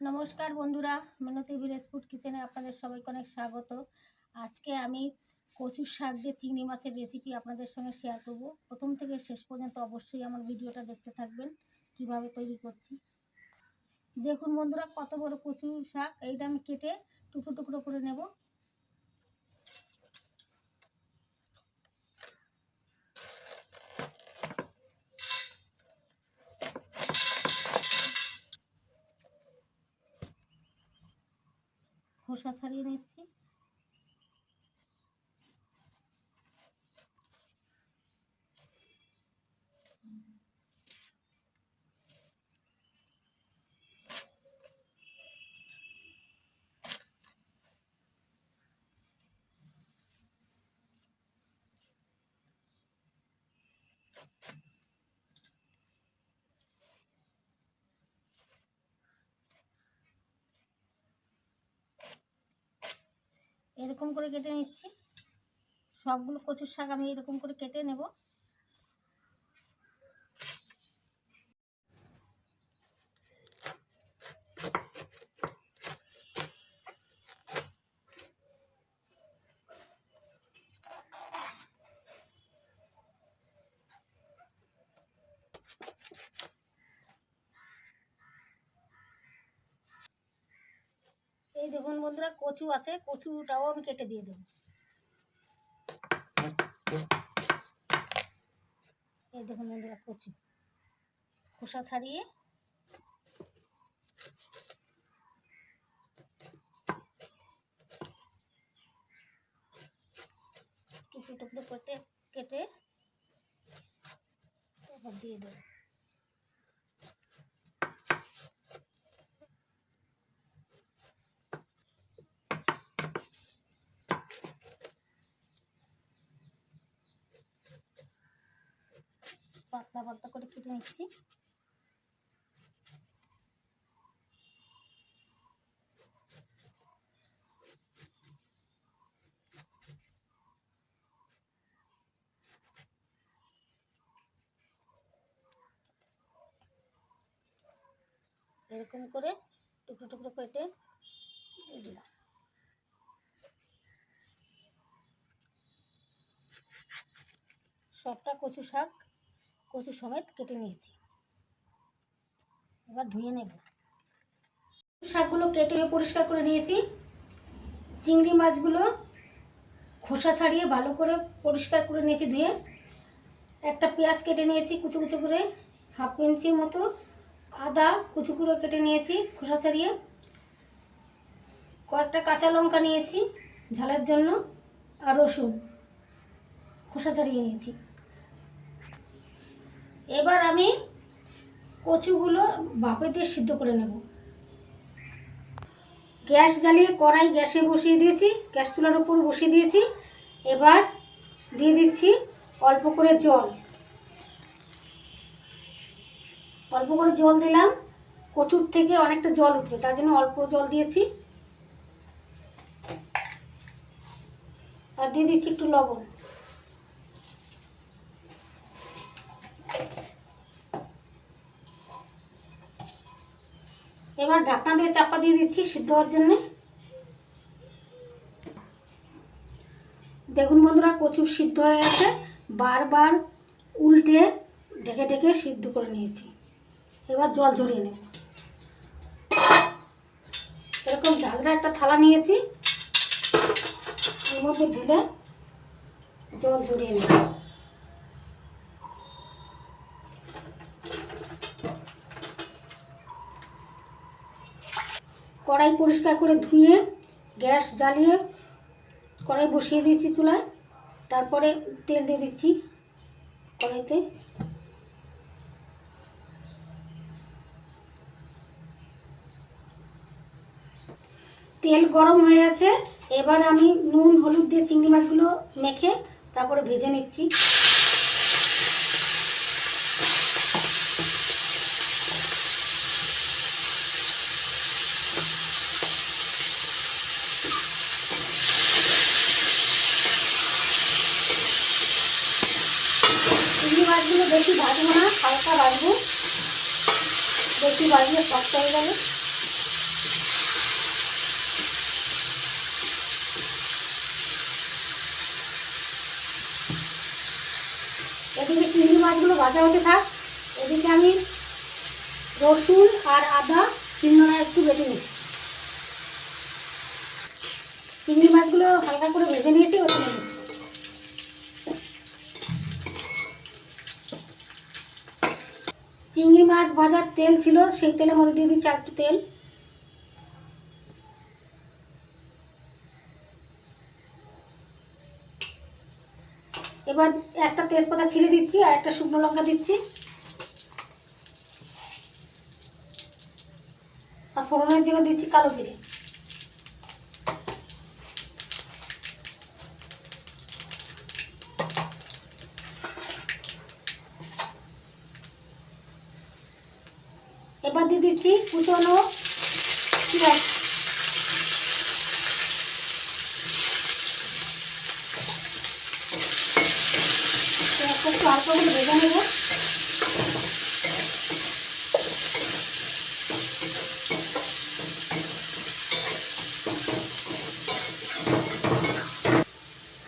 নমস্কার বন্ধুরা, মিনতি ফুড কিচেনে আপনাদের সবাইকে অনেক স্বাগত। আজকে আমি কচুর শাক দিয়ে চিংড়ি মাছের রেসিপি আপনাদের সঙ্গে শেয়ার করব। প্রথম থেকে শেষ পর্যন্ত অবশ্যই আমার ভিডিওটা দেখতে থাকবেন, কীভাবে তৈরি করছি। দেখুন বন্ধুরা, কত বড় কচুর শাক, এইটা আমি কেটে টুকরো টুকরো করে নেব। খোসা ছাড়িয়ে নিচ্ছি। এরকম করে কেটে নিচ্ছি। সবগুলো কচুর শাক আমি এরকম করে কেটে নেব। দেখুন বন্ধুরা, কচু আছে, কচুটাও আমি কেটে দিয়ে দেবো। এই দেখুন বন্ধুরা, কচু। খোসা ছাড়িয়ে। টুকরো টুকরো কেটে কেটে দিয়ে দেবো। পাতলা পাতলা করে কেটে নিচ্ছি। এরকম করে টুকরো টুকরো কেটে দিয়ে দিলাম। সবটা কচু শাক কচু সমেত কেটে নিয়েছি। এবার ধুয়ে নেব। শাকগুলো কেটে পরিষ্কার করে নিয়েছি। চিংড়ি মাছগুলো খোসা ছাড়িয়ে ভালো করে পরিষ্কার করে নিয়েছি ধুয়ে। একটা পেঁয়াজ কেটে নিয়েছি কুচু কুচু করে, হাফ ইঞ্চির মতো। আদা কুচু করে কেটে নিয়েছি খোসা ছাড়িয়ে। কয়েকটা কাঁচা লঙ্কা নিয়েছি ঝালের জন্য। আর রসুন খোসা ছাড়িয়ে নিয়েছি। এবার আমি কচুগুলো বাপে দিয়ে সিদ্ধ করে নেব। গ্যাস জ্বালিয়ে কড়াই গ্যাসে বসিয়ে দিয়েছি, গ্যাস চুলার উপর বসিয়ে দিয়েছি। এবার দিয়ে দিচ্ছি অল্প করে জল। অল্প করে জল দিলাম, কচুর থেকে অনেকটা জল উঠবে, তার জন্য অল্প জল দিয়েছি। আর দিয়ে দিচ্ছি একটু লবণ। এবার ঢাকনা দিয়ে চাপা দিয়ে দিচ্ছি সিদ্ধ হওয়ার জন্য। দেখুন বন্ধুরা প্রচুর সিদ্ধ হয়ে গেছে। বারবার উল্টে ঢেকে ঢেকে সিদ্ধ করে নিয়েছি। এবার জল ঝরিয়ে নেব। এরকম ঝাঁঝরা একটা থালা নিয়েছি। এর মধ্যে ঢেলে জল ঝরিয়ে নেব। কড়াই পরিষ্কার করে ধুয়ে, গ্যাস জ্বালিয়ে কড়াই বসিয়ে দিয়েছি চুলায়। তারপরে তেল দিয়ে দিচ্ছি কড়াইতে। তেল গরম হয়ে গেছে। এবার আমি নুন, হলুদ দিয়ে চিংড়ি মাছগুলো মেখে তারপরে ভেজে নিচ্ছি। বেশি ভাজবো না, হালকা ভাজবো বেশি ভাজলে শক্ত হয়ে যাবে। এদিকে চিংড়ি মাছগুলো ভাজা হতে থাক। এদিকে আমি রসুন আর আদা চিংড়া একটু বেটে নিচ্ছি। চিংড়ি মাছগুলো হালকা করে ভেজে নিয়েছি ওটা নিয়েছি মাছ ভাজার তেল ছিল, সেই তেলের মধ্যে দিয়ে দিচ্ছি চারটে তেল। এবার একটা তেজপাতা ছিঁড়ে দিচ্ছি আর একটা শুকনো লঙ্কা দিচ্ছি। আর ফোড়নের জন্য দিচ্ছি কালো জিরে। এবার দিয়ে দিচ্ছি কুচনো একটু করে ভেজে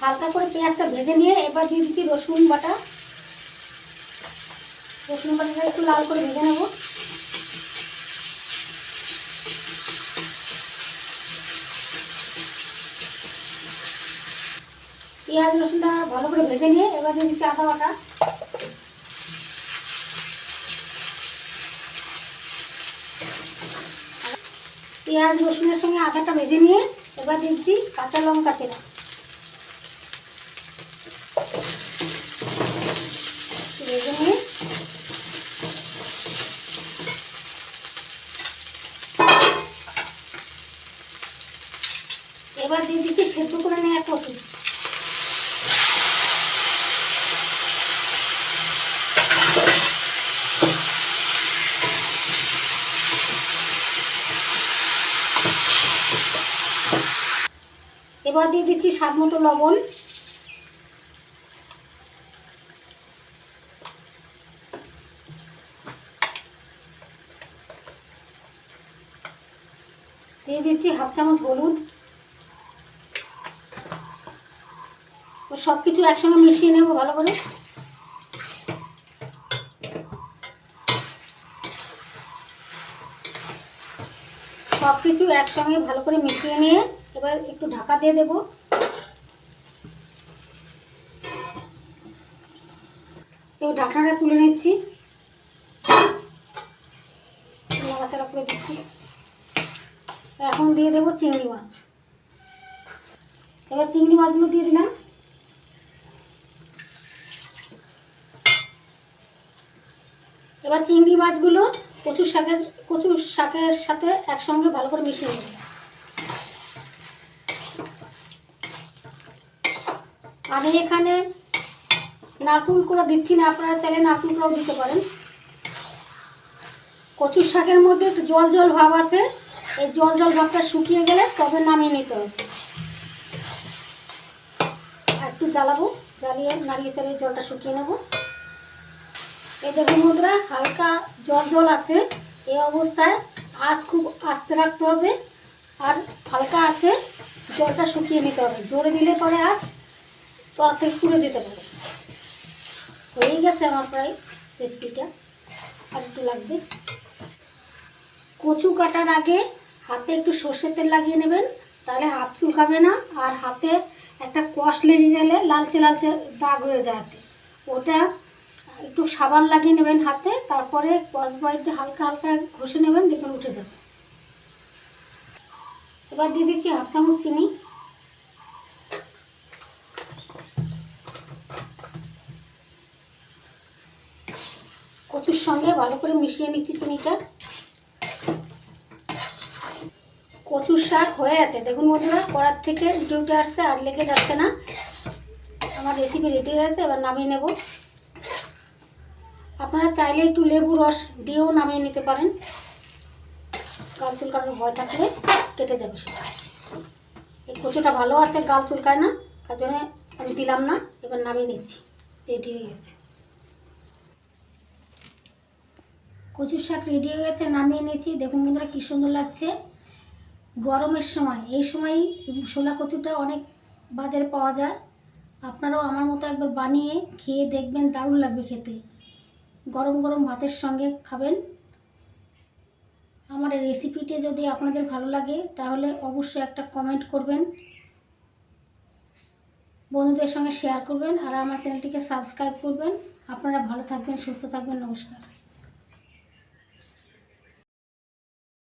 হালকা করে পেঁয়াজটা ভেজে নিয়ে এবার দিয়ে দিচ্ছি রসুন বাটা। রসুন বাটাটা একটু লাল করে ভেজে নেব। পেঁয়াজ রসুনটা ভালো করে ভেজে নিয়ে এবার দিয়ে দিচ্ছি আদা বাটা। পেঁয়াজ রসুনের সঙ্গে আদাটা ভেজে নিয়ে এবার দিচ্ছি কাঁচা লঙ্কা চেরা ভেজে নিয়ে এবার দিয়ে দিচ্ছি সেদ্ধ করে নেওয়া কচু এবার দিয়ে দিচ্ছি স্বাদ মতো লবণ। দিয়ে দিচ্ছি হাফ চামচ হলুদ। ও সব কিছু একসঙ্গে মিশিয়ে নেব ভালো করে। সব কিছু একসঙ্গে ভালো করে মিশিয়ে নিয়ে এবার একটু ঢাকা দিয়ে দেবো। এবার ঢাকনাটা তুলে নিচ্ছি। নাড়াচাড়া করে দিচ্ছি। এখন দিয়ে দেবো চিংড়ি মাছ। এবার চিংড়ি মাছগুলো দিয়ে দিলাম। এবার চিংড়ি মাছগুলো কচুর শাকের কচুর শাকের সাথে একসঙ্গে ভালো করে মিশিয়ে নেব। আমি এখানে নারকুল কুড়া দিচ্ছি না, আপনারা চাইলে নারকুল কুড়াও দিতে পারেন। কচুর শাকের মধ্যে একটু জল জল ভাব আছে, এই জল জল ভাবটা শুকিয়ে গেলে তবে নামিয়ে নিতে হবে। একটু জ্বালাবো, জ্বালিয়ে নাড়িয়ে চালিয়ে জলটা শুকিয়ে নেব। এই দেখুন বন্ধুরা, হালকা জল জল আছে এই অবস্থায় আঁচ খুব আস্তে রাখতে হবে, আর হালকা আছে, জলটা শুকিয়ে নিতে হবে। জোরে দিলে পরে আঁচ তলা থেকে পুড়ে যেতে পারে হয়েই গেছে আমার প্রায় রেসিপিটা। আর একটু লাগবে। কচু কাটার আগে হাতে একটু সর্ষের তেল লাগিয়ে নেবেন, তাহলে হাত চুলকাবে না, আর হাতে একটা কষ লেগে গেলে লালচে লালচে দাগ হয়ে যায় হাতে। ওটা একটু সাবান লাগিয়ে নেবেন হাতে, তারপরে কস বাইটে হালকা হালকা ঘষে নেবেন, দেখবেন উঠে যাবে। এবার দিয়ে দিচ্ছি হাফ চামচ চিনি। কচুর সঙ্গে ভালো করে মিশিয়ে নিচ্ছি চিনিটা। কচুর শাক হয়ে আছে। দেখুন বন্ধুরা, কড়ার থেকে উঠে আসছে আর লেগে যাচ্ছে না। আমার রেসিপি রেডি হয়ে গেছে, এবার নামিয়ে নেব। আপনারা চাইলে একটু লেবু রস দিয়েও নামিয়ে নিতে পারেন। গাল চুলকানোর ভয় থাকলে কেটে যাবে এই কচুটা ভালো আছে, গাল চুলকায় না, তার জন্য আমি দিলাম না, এবার নামিয়ে নিচ্ছি। রেডি হয়ে গেছে। কচুর শাক রেডি হয়ে গেছে, নামিয়ে নিয়েছি দেখুন বন্ধুরা কী সুন্দর লাগছে। গরমের সময়, এই সময় শোলা কচুটা অনেক বাজারে পাওয়া যায়। আপনারাও আমার মতো একবার বানিয়ে খেয়ে দেখবেন, দারুণ লাগবে খেতে। গরম গরম ভাতের সঙ্গে খাবেন। আমার এই রেসিপিটি যদি আপনাদের ভালো লাগে, তাহলে অবশ্যই একটা কমেন্ট করবেন। বন্ধুদের সঙ্গে শেয়ার করবেন আর আমার চ্যানেলটিকে সাবস্ক্রাইব করবেন। আপনারা ভালো থাকবেন, সুস্থ থাকবেন, নমস্কার।